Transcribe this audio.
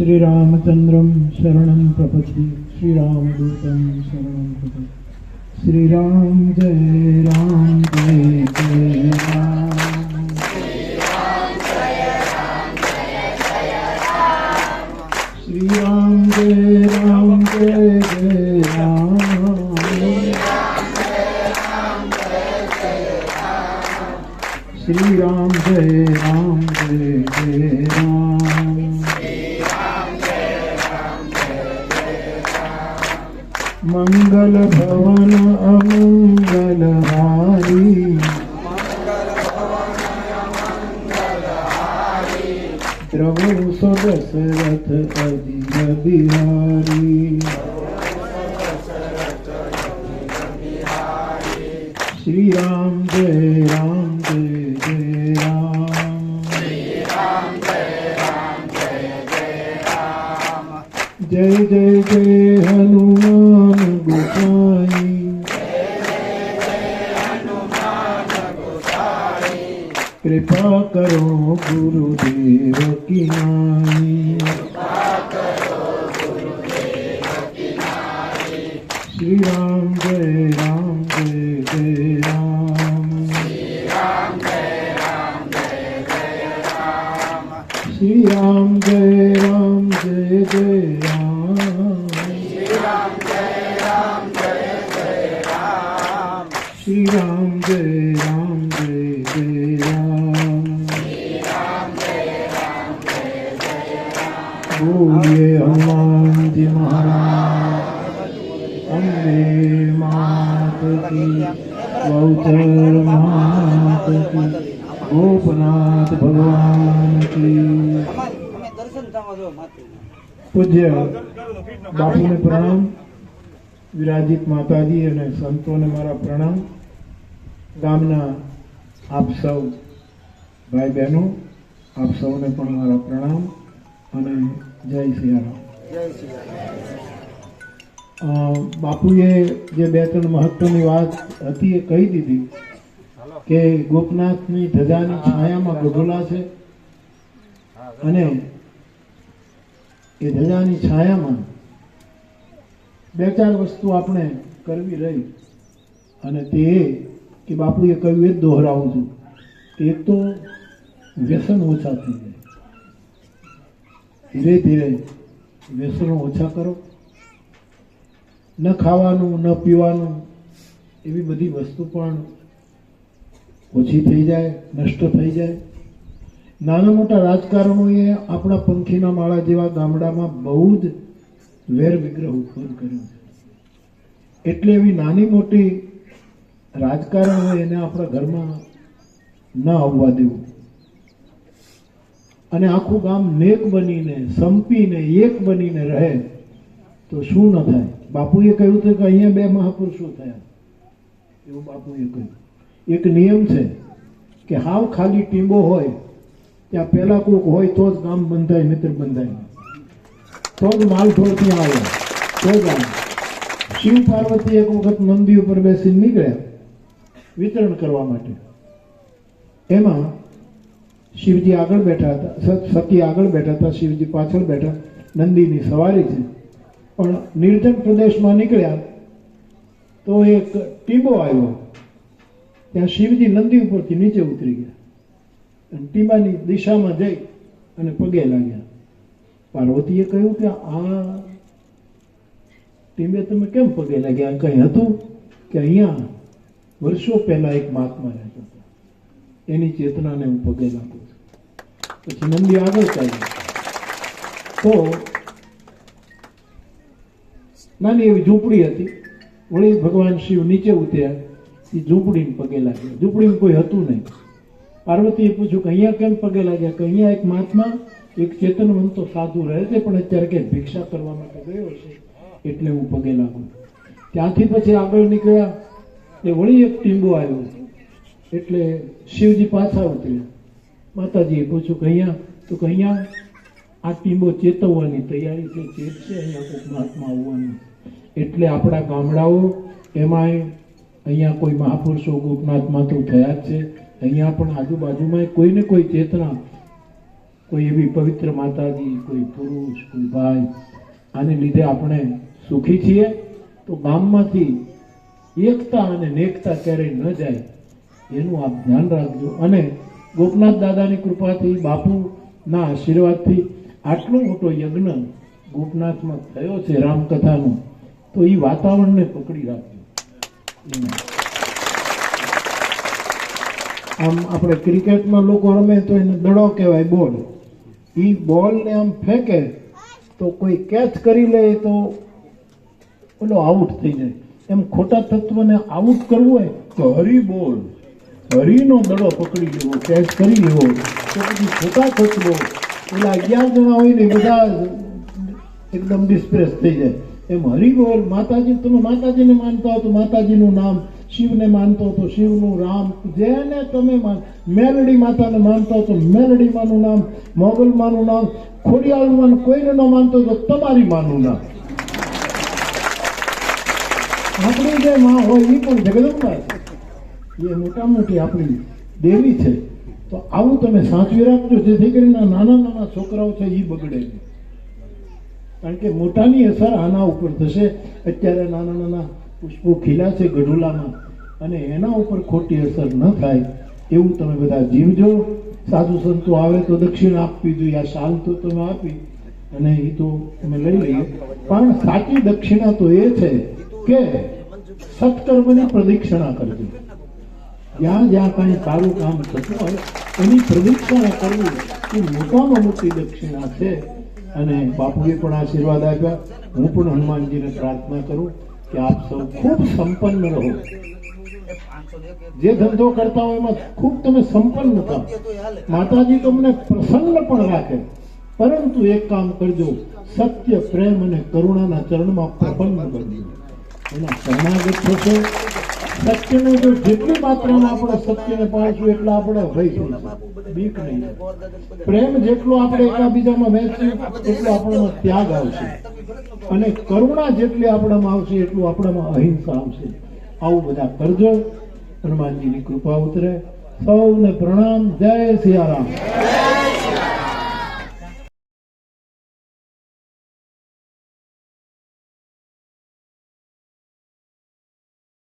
શ્રીરામચંદ્રમ શરણમ પ્રપતિ શ્રીરામદૂતમ શરણમ પ્રપતિ શ્રીરામ જય રામ જય જય રામ શ્રીરામ જય રામ જય જય રામ શ્રીરામ જય રામ જય જય રામ મંગલ ભવન અમંગલ હારી દ્રવણ સો દશરથ બિહારી શ્રી રામ જય રામ जय जय जय हनुमान गोसाई कृपा करो गुरुदेव की नाई श्री राम जय राम जय जय राम श्री राम जय राम जय जय શ્રી રામ બોલીએ હનુમાનજી મહારાજ અંબે માતકી ગૌચર માતકી ગોપનાથ ભગવાન કી પૂજ્ય બાપુને પ્રણામ વિરાજિત માતાજી અને સંતોને મારા પ્રણામ ગામના આપ સૌ ભાઈ બહેનો આપ સૌને પણ મારા પ્રણામ અને જય સિયારામ. બાપુએ જે બે ત્રણ મહત્વની વાત હતી એ કહી દીધી કે ગોપનાથની ધજાની છાયામાં ગઢોલા છે અને એ ધજાની છાયામાં બે ચાર વસ્તુ આપણે કરવી રહી અને તે કે બાપુએ કહ્યું એ જ દોહરાવું છું. કે એક તો વ્યસન ઓછા થઈ જાય. ધીરે ધીરે વ્યસનો ઓછા કરો. ન ખાવાનું, ન પીવાનું, એવી બધી વસ્તુ પણ ઓછી થઈ જાય, નષ્ટ થઈ જાય. નાના મોટા રાજકારણોએ આપણા પંખીના માળા જેવા ગામડામાં બહુ જ વેર વિગ્રહ ઉત્પન્ન કર્યો છે. એટલે એવી નાની મોટી રાજકારણ હોય એને આપણા ઘરમાં ન આવવા દેવું. અને આખું ગામ નેક બનીને, સંપીને, એક બનીને રહે તો શું ન થાય? બાપુએ કહ્યું હતું કે અહીંયા બે મહાપુરુષો થયા. એવું બાપુએ કહ્યું. એક નિયમ છે કે હાવ ખાલી ટીંબો હોય, ત્યાં પહેલા કોક હોય તો જ ગામ બંધાય મિત્ર બંધાય તો જ ત્યાં આવે, તો જ આવે. શિવ પાર્વતી એક વખત મંદિર ઉપર બેસીને નીકળ્યા. વિતરણ કરવા માટે. એમાં શિવજી આગળ બેઠા હતા સતી આગળ બેઠા હતા, શિવજી પાછળ બેઠા, નંદીની સવારી છે. પણ નિર્જન પ્રદેશમાં નીકળ્યા તો એક ટીંબો આવ્યો. ત્યાં શિવજી નંદી ઉપરથી નીચે ઉતરી ગયા. અને ટીંબાની દિશામાં જઈ અને પગે લાગ્યા. પાર્વતીએ કહ્યું કે આ ટીંબે તમે કેમ પગે લાગ્યા? કંઈ હતું કે અહીંયા વર્ષો પહેલા એક મહાત્મા રહેતા હતા. એની ચેતનાને હું પગે લાગું છું. પછી નંદી આગળ ચાલ્યો. તો નાની એવી ઝૂંપડી હતી. વળી ભગવાન શિવ નીચે ઉતર્યા. એ ઝૂંપડીને પગે લાગ્યા. ઝૂંપડીમાં કોઈ હતું નહીં. પાર્વતીએ પૂછ્યું કે અહીંયા કેમ પગે લાગ્યા? કે અહીંયા એક મહાત્મા, એક ચેતનવંતો સાધુ રહે છે, પણ અત્યારે કે ભિક્ષા કરવા માટે ગયો છે એટલે હું પગે લાગુ. ત્યાંથી પછી આગળ નીકળ્યા. એ વળી એક ટીંબો આવ્યો એટલે શિવજી પાછા ઉતર્યા. માતાજીએ પૂછ્યું કે અહીંયા તો અહીંયા આ ટીંબો ચેતવવાની તૈયારી છે, ચેત છે અહીંયા કોઈ મહાત્મા આવવાનું? એટલે આપણા ગામડાઓ, એમાંય અહીંયા કોઈ મહાપુરુષો ગોપનાથમાં તો થયા જ છે. અહીંયા પણ આજુબાજુમાં કોઈને કોઈ ચેતના, કોઈ એવી પવિત્ર માતાજી, કોઈ પુરુષ, કોઈ ભાઈ, આને લીધે આપણે સુખી છીએ. તો ગામમાંથી એકતા અને નેકતા ક્યારેય ન જાય, એનું આપ ધ્યાન રાખજો. અને ગોપનાથ દાદાની કૃપાથી, બાપુના આશીર્વાદથી આટલો મોટો યજ્ઞ ગોપનાથમાં થયો છે રામકથાનો, તો એ વાતાવરણને પકડી રાખજો. આમ આપણે ક્રિકેટમાં લોકો રમે તો એને દડો કહેવાય બોલ. એ બોલને આમ ફેંકે તો કોઈ કેચ કરી લે તો ઓલો આઉટ થઈ જાય. એમ ખોટા તત્વને આઉટ કરવું હોય તો હરી બોલ. હરીનો દડો પકડી લેવો, કેચ કરી લેવો. તો પછી ખોટા તત્વો, પેલા અગિયાર જણા હોય ને બધા એકદમ ડિસ્પ્રેસ થઈ જાય. એમ હરિબોલ માતાજી, તમે માતાજીને માનતા હો તો માતાજીનું નામ, શિવને માનતો હતો શિવનું રામ, જેને તમે મેલડી માતાને માનતા હતો મેલડી માનું નામ મોગલ માનું નામ ખોડિયાળમાં કોઈને ન માનતો તો તમારી માનું નામ. આપણી જે માં હોય એ પણ જગદંબા છે એ મોટામાં મોટી આપણી દેવી છે. તો આવું તમે સાચવી રાખજો, જેથી કરીને નાના નાના છોકરાઓ છે એ બગડે નહીં. કારણ કે મોટાની અસર આના ઉપર થશે. અત્યારે નાના નાના પુષ્પો ખીલા છે ગઢુલામાં. અને એના ઉપર ખોટી અસર ન થાય. એવું તમે બધા જીવજો. સાધુ સંતો આવે તો દક્ષિણ આપવી જોઈએ. આ શાલ તો તમે આપી. અને એ તો તમે લઈ લઈએ. પણ સાચી દક્ષિણા તો એ છે કે સત્કર્મની પ્રદક્ષિણા કરજો જ્યાં જ્યાં કાંઈ સારું કામ થતું હોય, એની પ્રદક્ષિણા કરવી એ મોટામાં મોટી દક્ષિણા છે. અને બાપુએ પણ આશીર્વાદ આપ્યા. હું પણ હનુમાનજીને પ્રાર્થના કરું કે આપ સૌ ખૂબ સંપન્ન રહો. જે ધંધો કરતા હોય એમાં ખૂબ તમે સંપન્ન થાવ. માતાજી તમને પ્રસન્ન પણ રાખે. પરંતુ એક કામ કરજો. સત્ય, પ્રેમ અને કરુણાના ચરણમાં પ્રપન્ન કરજો એના શરણાગત થશે. સત્યને જો જેટલી માત્રામાં આપણે સત્યને પાળશું એટલા આપણે ભય બીક નહીં. પ્રેમ જેટલો આપણે એકબીજામાં વહેંચશું એટલો આપણામાં ત્યાગ આવશે. અને કરુણા જેટલી આપણામાં આવશે, એટલું આપણામાં અહિંસા આવશે. આવું બધા કરજો. હનુમાનજીની કૃપા ઉતરે. સૌને પ્રણામ. જય સિયારામ.